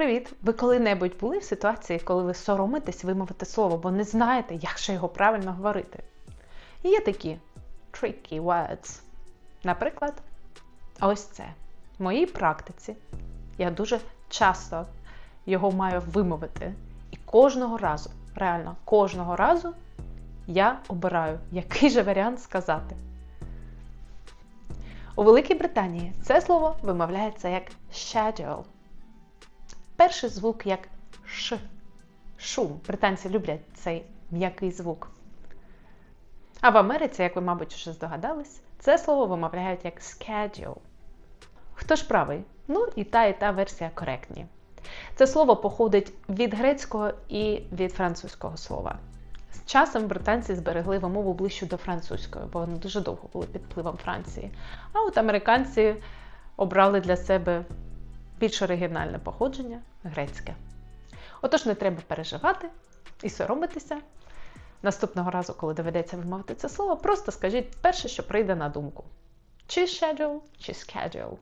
Привіт! Ви коли-небудь були в ситуації, коли ви соромитесь вимовити слово, бо не знаєте, як же його правильно говорити? Є такі tricky words. Наприклад, ось це. В моїй практиці я дуже часто його маю вимовити. І кожного разу, реально, кожного разу я обираю, який же варіант сказати. У Великій Британії це слово вимовляється як schedule. Перший звук як ш. Шум. Британці люблять цей м'який звук. А в Америці, як ви, мабуть, вже здогадались, це слово вимовляють як schedule. Хто ж правий? Ну, і та, і та версія коректні. Це слово походить від грецького і від французького слова. З часом британці зберегли вимову ближчу до французької, бо вони дуже довго були під впливом Франції. А от американці обрали для себе більш оригінальне походження грецьке. Отож, не треба переживати і соромитися. Наступного разу, коли доведеться вимовити це слово, просто скажіть перше, що прийде на думку: чи schedule, чи schedule.